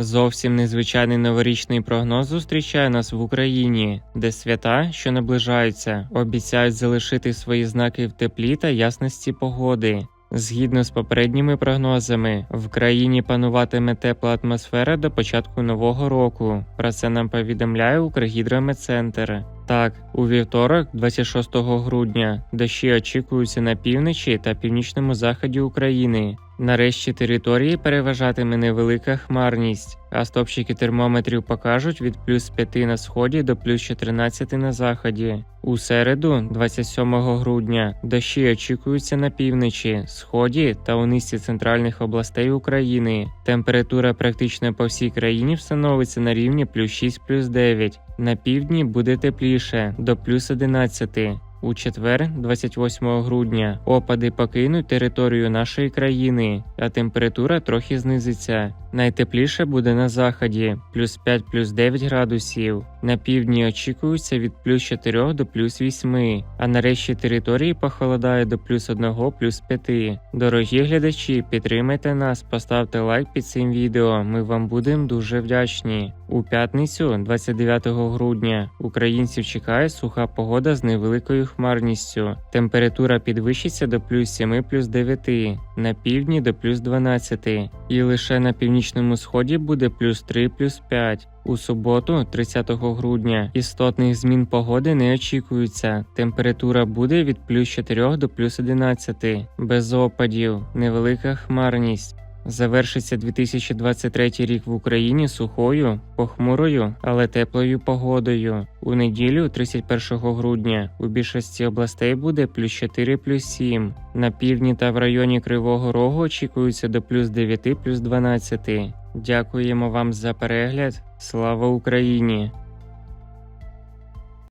Зовсім незвичайний новорічний прогноз зустрічає нас в Україні, де свята, що наближаються, обіцяють залишити свої знаки в теплі та ясності погоди. Згідно з попередніми прогнозами, в країні пануватиме тепла атмосфера до початку нового року. Про це нам повідомляє Укргідрометцентр. Так, у вівторок, 26 грудня, дощі очікуються на півночі та північному заході України. Нарешті території переважатиме невелика хмарність, а стопчики термометрів покажуть від плюс 5 на сході до плюс 14 на заході. У середу, 27 грудня, дощі очікуються на півночі, сході та у низці центральних областей України. Температура практично по всій країні встановиться на рівні плюс 6 плюс 9. На півдні буде тепліше до плюс 11. У четвер, 28 грудня, опади покинуть територію нашої країни, а температура трохи знизиться. Найтепліше буде на заході плюс 5 плюс 9 градусів. На півдні очікується від плюс 4 до плюс 8, а на решті території похолодає до плюс 1 плюс 5. Дорогі глядачі, підтримайте нас, поставте лайк під цим відео. Ми вам будемо дуже вдячні. У п'ятницю, 29 грудня, українців чекає суха погода з невеликою хмарністю. Температура підвищиться до плюс 7 плюс 9, на півдні до плюс 12, і лише на північному сході буде плюс 3 плюс 5. У суботу, 30 грудня, істотних змін погоди не очікується. Температура буде від плюс 4 до плюс 11, без опадів, невелика хмарність. Завершиться 2023 рік в Україні сухою, похмурою, але теплою погодою. У неділю, 31 грудня, у більшості областей буде плюс 4 плюс 7. На півдні та в районі Кривого Рогу очікується до плюс 9 плюс 12. Дякуємо вам за перегляд. Слава Україні!